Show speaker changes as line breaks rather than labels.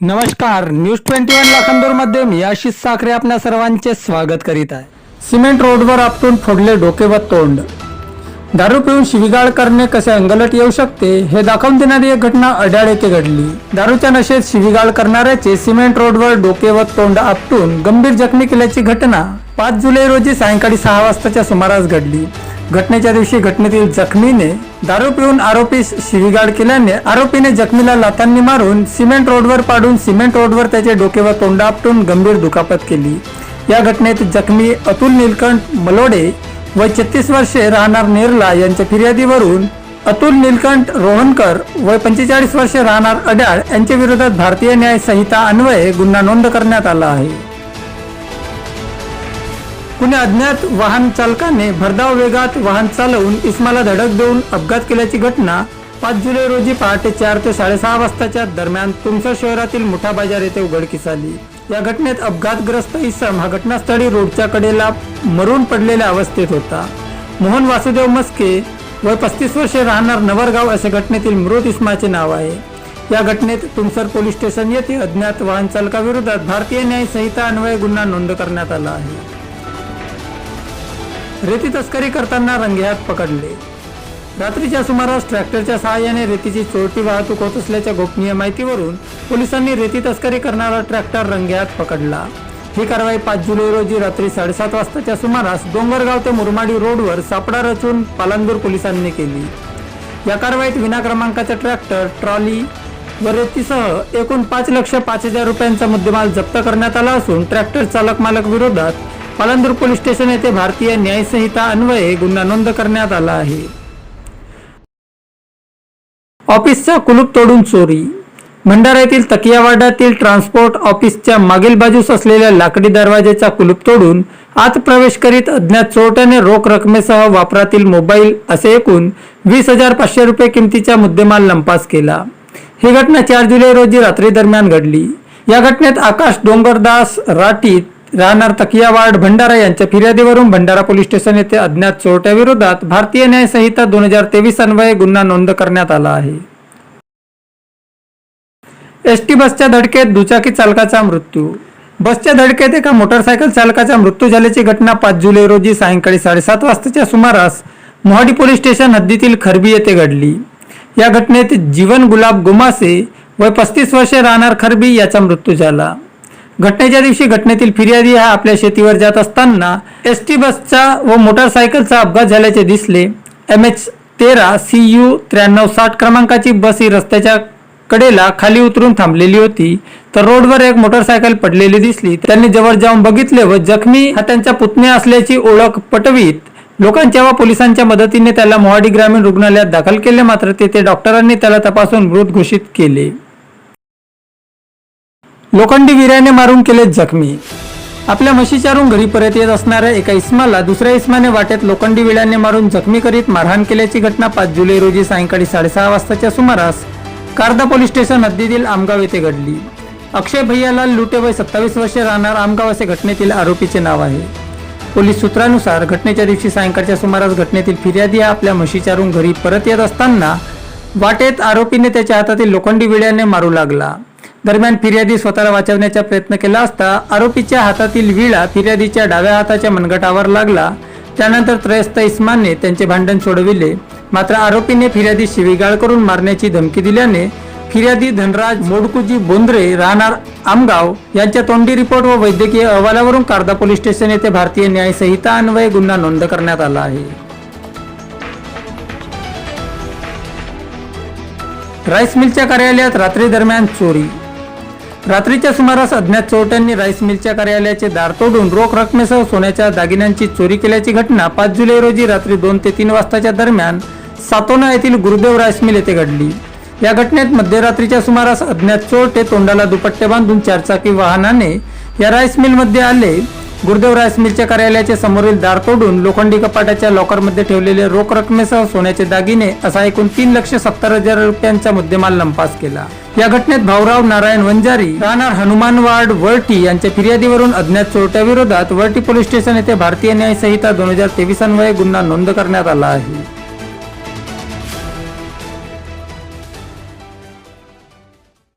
नमस्कार news twenty one लाखांदूरमध्ये मी आशिष साखरे आपल्या सर्वांचे स्वागत करीत आहे. सिमेंट रोडवर आपटून फोडले डोके व तोंड. दारू पिऊन शिवीगाळ करणे कसे अंगलट येऊ शकते हे दाखवून देणारी एक घटना अड्याळ येथे घडली. दारूच्या नशेत शिवीगाळ करणाऱ्याचे सिमेंट रोडवर डोके व तोंड आपटून गंभीर जखमी केल्याची घटना पाच जुलै रोजी सायंकाळी सहा वाजताच्या सुमारास घडली. घटनेच्या दिवशी घटनेतील जखमीने दारू पिऊन आरोपीस शिवीगाळ केल्याने आरोपीने जखमीला लाथांनी मारून सिमेंट रोडवर पाडून सिमेंट रोडवर त्याचे डोके व तोंड आपटून गंभीर दुखापत केली. या घटनेत जखमी अतुल निलकंठ मलोडे व छत्तीस वर्षे राहणार नेरला यांच्या फिर्यादीवरून अतुल निलकंठ रोहनकर व पंचेचाळीस वर्षे राहणार अड्याळ यांच्या विरोधात भारतीय न्याय संहिता अन्वये गुन्हा नोंद करण्यात आला आहे. कुणी अज्ञात वाहन चालकाने भरधाव वेगात वाहन चालवून इस्माला धडक देऊन अपघात केल्याची घटना पाच जुलै रोजी पहाटे चार ते साडेसहा वाजताच्या दरम्यान तुमसर शहरातील मोठा बाजार येथे उघडकीस आली. या घटनेत अपघातग्रस्त इसम हा घटनास्थळी रोडच्या कडेला मरून पडलेल्या अवस्थेत होता. मोहन वासुदेव मस्के वय पस्तीस वर्षे राहणार नवरगाव असे घटनेतील मृत इस्माचे नाव आहे. या घटनेत तुमसर पोलीस स्टेशन येथे अज्ञात वाहन चालकाविरोधात भारतीय न्याय संहिता अन्वये गुन्हा नोंद करण्यात आला आहे. रेती तस्करी करताना रंगेहात पकडले. रात्रीच्या सुमारास ट्रॅक्टरच्या सहाय्याने रेतीची चोरटी वाहतूक होत असल्याच्या गोपनीय माहितीवरून पोलिसांनी रेती तस्करी करणारा ट्रॅक्टर रंगेहात पकडला. ही कारवाई पाच जुलै रोजी रात्री साडेसात वाजताच्या सुमारास डोंगरगाव ते मुरमाडी रोडवर सापडा रचून पालांदूर पोलिसांनी केली. या कारवाईत विना क्रमांकाचा ट्रॅक्टर ट्रॉली व रेतीसह एकूण पाच लक्ष पाच हजार रुपयांचा मुद्देमाल जप्त करण्यात आला असून ट्रॅक्टर चालक मालक विरोधात पालांदूर पोलीस स्टेशन येथे भारतीय न्यायसंहिता अन्वये गुन्हा नोंद करण्यात आला आहे. ऑफिसचा कुलूप तोडून चोरी. भंडारा येथील तकियावाड्यातील ट्रान्सपोर्ट ऑफिसच्या मागील बाजूस असलेल्या लाकडी दरवाजेचा कुलूप तोडून आत प्रवेश करीत अज्ञात चोरट्याने रोख रकमेसह वापरातील मोबाईल असे एकूण वीस हजार पाचशे रुपये किमतीचा मुद्देमाल लंपास केला. ही घटना चार जुलै रोजी रात्री दरम्यान घडली. या घटनेत आकाश डोंगरदास राठीत राहणार तकियावाड भंडारा यांच्या फिर्यादीवरून भंडारा पोलीस स्टेशन येथे अज्ञात चोरट्याविरोधात भारतीय न्याय संहिता दोन हजार तेवीस अन्वये गुन्हा नोंद करण्यात आला आहे. एस टी बसच्या धडकेत दुचाकी चालकाचा मृत्यू. बसच्या धडकेत एका मोटरसायकल चालकाचा मृत्यू झाल्याची घटना पाच जुलै रोजी सायंकाळी साडेसात वाजताच्या सुमारास मोहाडी पोलीस स्टेशन हद्दीतील खरबी येथे घडली. या घटनेत जीवन गुलाब गुमासे वय पस्तीस वर्षे राहणार खरबी याचा मृत्यू झाला. घटनेच्या दिवशी घटनेतील फिर्यादी हा आपल्या शेतीवर जात असताना एस टी बसचा व मोटारसायकलचा अपघात झाल्याचे दिसले. एम एच तेरा सी यू त्र्याण्णव साठ क्रमांकाची बस ही रस्त्याच्या कडेला खाली उतरून थांबलेली होती. तर रोडवर एक मोटरसायकल पडलेली दिसली. त्यांनी जवळ जाऊन बघितले व जखमी हा त्यांच्या पुतण्या असल्याची ओळख पटवीत. लोकांच्या व पोलिसांच्या मदतीने त्याला मोहाडी ग्रामीण रुग्णालयात दाखल केले. मात्र तेथे डॉक्टरांनी त्याला तपासून मृत घोषित केले. लोखंडी विऱ्याने मारून केले जखमी. आपल्या म्हशी घरी परत येत असणाऱ्या एका इस्माला दुसऱ्या इस्माने वाटेत लोखंडी विळ्याने मारून जखमी करीत मारहाण केल्याची घटना पाच जुलै रोजी सायंकाळी साडेसहा वाजताच्या सुमारास कारदा पोलीस स्टेशन हद्दीतील आमगाव येथे घडली. अक्षय भैयालाल लुटे वय सत्तावीस वर्षे राहणार आमगाव असे घटनेतील आरोपीचे नाव आहे. पोलीस सूत्रानुसार घटनेच्या दिवशी सायंकाळच्या सुमारास घटनेतील फिर्यादी आपल्या म्हशीच्यारून घरी परत येत असताना वाटेत आरोपीने त्याच्या हातातील लोखंडी विड्याने मारू लागला. दरम्यान फिर्यादी स्वतःला वाचवण्याचा प्रयत्न केला असता आरोपीच्या हातातील विळा फिर्यादीच्या डाव्या हाताच्या मनगटावर लागला. त्यानंतर त्रयस्थ इस्मानने त्यांचे भांडण सोडविले. मात्र आरोपीने फिर्यादी शिवीगाळ करून मारण्याची धमकी दिल्याने फिर्यादी धनराज मोडकुजी बोंद्रे राहणार आमगाव यांच्या तोंडी रिपोर्ट व वैद्यकीय अहवालावरून कारदा पोलीस स्टेशन येथे भारतीय न्याय संहिता अन्वये गुन्हा नोंद करण्यात आला आहे. राईस मिलच्या कार्यालयात रात्री दरम्यान चोरी रात्रीच्या सुमारास अज्ञात चोरट्यांनी राईस मिलच्या कार्यालयाचे दार तोडून रोख रकमेसह सोन्याच्या दागिन्यांची चोरी केल्याची घटना पाच जुलै रोजी रात्री दोन ते तीन वाजताच्या दरम्यान सातोना येथील गुरुदेव राईस मिल येथे घडली. या घटनेत मध्यरात्रीच्या सुमारास अज्ञात चोरटे तोंडाला दुपट्टे बांधून चारचाकी वाहनाने या राईस मिलमध्ये आले. गुरुदेव राईस कार्यालयाच्या कार्यालयाचे समोरील दार तोडून लोखंडी कपाटाच्या लॉकरमध्ये ठेवलेले रोख रकमेसह सोन्याचे दागिने असा एकूण तीन लक्ष सत्तर हजार रुपयांचा मुद्देमाल लंपास केला. या घटनेत भाऊराव नारायण वंजारी राहणार हनुमानवाड वरटी यांच्या फिर्यादीवरून अज्ञात चोरट्याविरोधात वर्टी पोलीस स्टेशन येथे भारतीय न्याय संहिता दोन हजार तेवीस अन्वये गुन्हा नोंद करण्यात आला आहे.